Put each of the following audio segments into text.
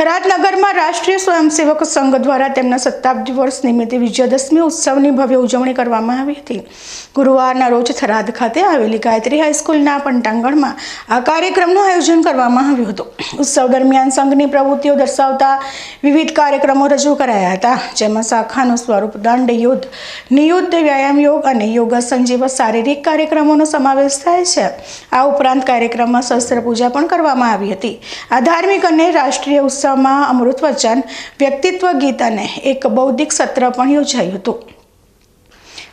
થરાદ નગરમાં રાષ્ટ્રીય સ્વયંસેવક સંઘ દ્વારા તેમના શતાબ્દી વર્ષ નિમિત્તે વિજયાદશમી ઉત્સવની ભવ્ય ઉજવણી કરવામાં આવી હતી. ગુરુવારના રોજ થરાદ ખાતે આવેલી ગાયત્રી હાઈસ્કૂલના પંટાંગણમાં આ કાર્યક્રમનું આયોજન કરવામાં આવ્યું હતું. ઉત્સવ દરમિયાન સંઘની પ્રવૃત્તિઓ દર્શાવતા વિવિધ કાર્યક્રમો રજૂ કરાયા હતા, જેમાં શાખાનું સ્વરૂપ દંડ, યુદ્ધ નિયુદ્ધ વ્યાયામ યોગ અને યોગાસન જેવા શારીરિક કાર્યક્રમોનો સમાવેશ થાય છે. આ ઉપરાંત કાર્યક્રમમાં શસ્ત્ર પૂજા પણ કરવામાં આવી હતી. આ ધાર્મિક અને રાષ્ટ્રીય ઉત્સવમાં અમૃત વચન, વ્યક્તિત્વ ગીત અને એક બૌદ્ધિક સત્ર પણ યોજાયું હતું.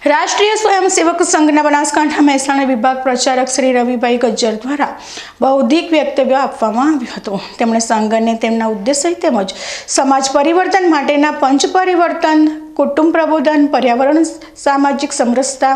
રાષ્ટ્રીય સ્વયંસેવક સંઘના બનાસકાંઠા મહેસાણા વિભાગ પ્રચારક શ્રી રવિભાઈ ગજ્જર દ્વારા બૌદ્ધિક વક્તવ્ય આપવામાં આવ્યું હતું. તેમણે સંઘને તેમના ઉદ્દેશ્ય તેમજ સમાજ પરિવર્તન માટેના પંચ પરિવર્તન કુટુંબ પ્રબોધન, પર્યાવરણ, સામાજિક સમરસતા,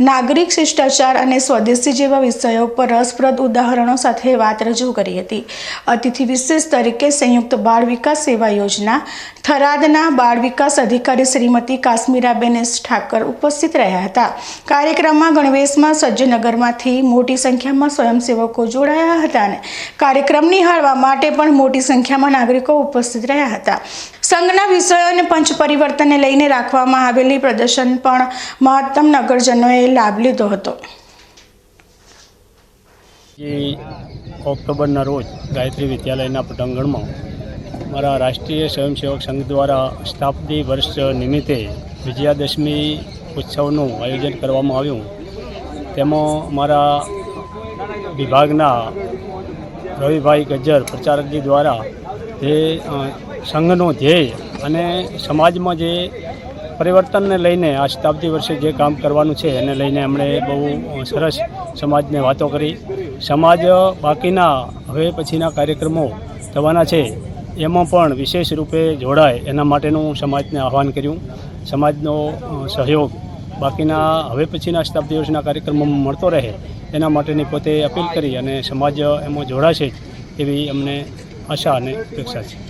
નાગરિક શિષ્ટાચાર અને સ્વદેશી જેવા વિષયો પર રસપ્રદ ઉદાહરણો સાથે વાત રજૂ કરી હતી. અતિથિ વિશેષ તરીકે સંયુક્ત બાળ વિકાસ સેવા યોજના, થરાદના બાળ વિકાસ અધિકારી શ્રીમતી કાશ્મીરાબેન એસ ઠાકર ઉપસ્થિત રહ્યા હતા. કાર્યક્રમમાં ગણવેશમાં સજ્જનગરમાંથી મોટી સંખ્યામાં સ્વયંસેવકો જોડાયા હતા અને કાર્યક્રમ નિહાળવા માટે પણ મોટી સંખ્યામાં નાગરિકો ઉપસ્થિત રહ્યા હતા. સંઘના વિષયો અને પંચ પરિવર્તનને લઈને રાખવામાં આવેલી પ્રદર્શન પણ મહત્તમ નગરજનોએ લાભ લીધો હતો. ઓક્ટોબરના રોજ ગાયત્રી વિદ્યાલયના પટાંગણમાં મારા રાષ્ટ્રીય સ્વયંસેવક સંઘ દ્વારા શતાબ્દી વર્ષ નિમિત્તે વિજયાદશમી ઉત્સવનું આયોજન કરવામાં આવ્યું. તેમાં મારા વિભાગના રવિભાઈ ગજ્જર પ્રચારકજી દ્વારા જે સંઘનું ધ્યેય અને સમાજમાં જે પરિવર્તનને લઈને આ શતાબ્દી વર્ષે જે કામ કરવાનું છે, એને લઈને એમણે બહુ સરસ સમાજને વાતો કરી. સમાજ બાકીના હવે પછીના કાર્યક્રમો થવાના છે, એમાં પણ વિશેષ રૂપે જોડાય એના માટેનું સમાજને આહવાન કર્યું. સમાજનો સહયોગ બાકીના હવે પછીના શતાબ્દી વર્ષના કાર્યક્રમોમાં મળતો રહે એના માટેની પોતે અપીલ કરી અને સમાજ એમાં જોડાશે એવી અમને આશા અને અપેક્ષા છે.